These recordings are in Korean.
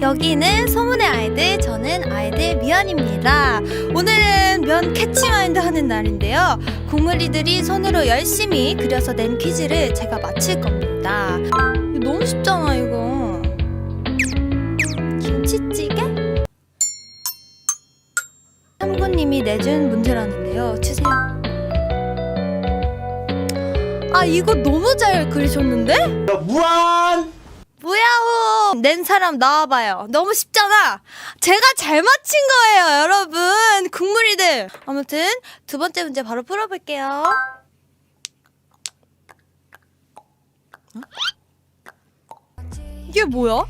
여기는 소문의 아이들, 저는 아이들 미연입니다. 오늘은 면 캐치마인드 하는 날인데요. 국물이들이 손으로 열심히 그려서 낸 퀴즈를 제가 맞힐 겁니다. 너무 쉽잖아, 이거. 김치찌개? 삼구님이 내준 문제라는데요. 치세요. 아, 이거 너무 잘 그리셨는데? 무한 뭐야호! 낸 사람 나와봐요. 너무 쉽잖아. 제가 잘 맞힌 거예요, 여러분. 국물이들. 아무튼 두 번째 문제 바로 풀어볼게요. 어? 이게 뭐야?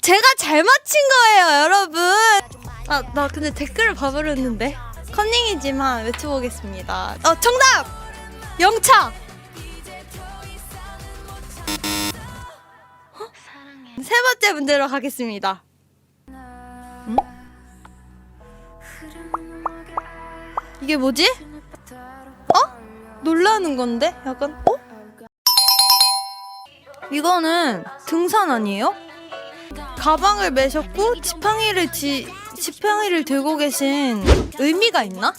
제가 잘 맞힌 거예요, 여러분. 아, 나 근데 댓글을 봐버렸는데. 컨닝이지만 외쳐보겠습니다. 어, 정답! 영차! 세 번째 문제로 가겠습니다. 응? 이게 뭐지? 어? 놀라는 건데? 약간 어? 이거는 등산 아니에요? 가방을 매셨고 지팡이를 지 지팡이를 들고 계신 의미가 있나?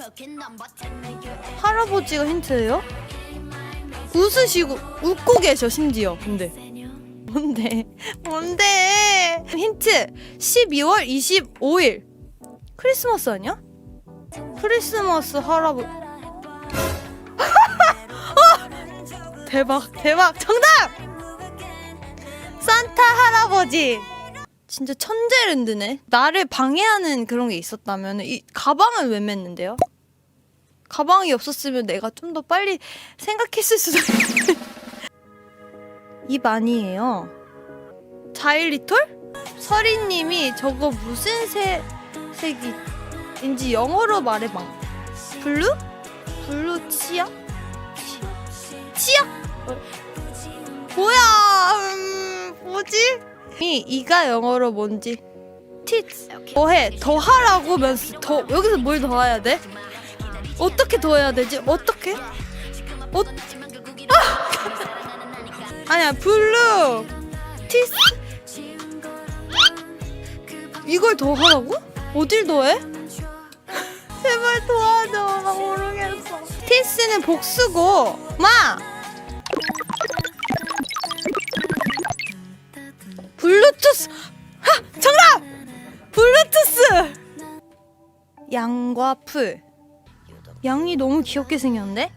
할아버지가 힌트예요? 웃으시고 웃고 계셔 심지어 근데 뭔데? 뭔데? 힌트 12월 25일 크리스마스 아니야? 크리스마스 할아버지 어! 대박 대박 정답! 산타 할아버지 진짜 천재랜드네 나를 방해하는 그런 게 있었다면 이 가방을 왜 맸는데요? 가방이 없었으면 내가 좀 더 빨리 생각했을 수도 있는데 입 아니에요. 자일리톨? 서리님이 저거 무슨 색 색인지 영어로 말해봐. 블루? 블루 치약? 치- 치약? 어. 뭐야? 음, 뭐지? 이 이가 영어로 뭔지. 티츠. 더해. 더하라고 면서 더 여기서 뭘 더해야 돼? 어떻게 더해야 되지? 어떻게? 어? 아 니야 블루. 티스? 이걸 더 하라고? 어딜 더해? 제발 도와줘. 나 모르겠어. 티스는 복수고. 마! 블루투스. 하! 정답! 블루투스! 양과 풀. 양이 너무 귀엽게 생겼는데?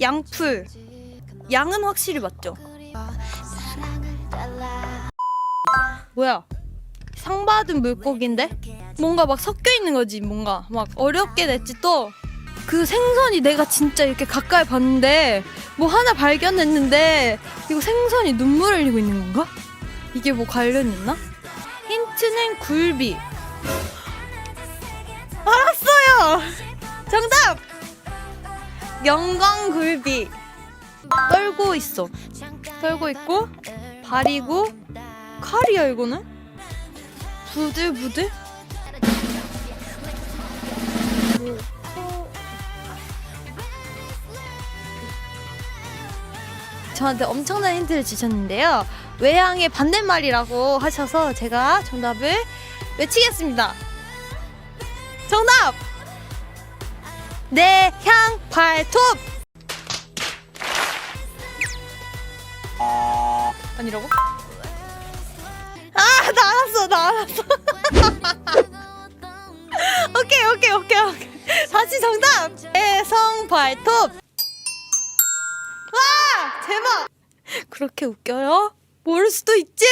양풀. 양은 확실히 맞죠? 뭐야? 상 받은 물고기인데? 뭔가 막 섞여 있는 거지, 뭔가. 막 어렵게 냈지 또. 그 생선이 내가 진짜 이렇게 가까이 봤는데 뭐 하나 발견했는데 이거 생선이 눈물을 흘리고 있는 건가? 이게 뭐 관련 있나? 힌트는 굴비. 알았어요. 정답. 영광 굴비. 떨고 있어. 떨고 있고 발이고 칼이야 이거는? 부들부들? 저한테 엄청난 힌트를 주셨는데요. 외양의 반대말이라고 하셔서 제가 정답을 외치겠습니다. 정답! 내향 발톱! 아니라고? 아, 나 알았어, 나 알았어. 오케이, 오케이, 오케이, 오케이. 다시 정답! 내성 발톱! 와! 대박! 그렇게 웃겨요? 모를 수도 있지?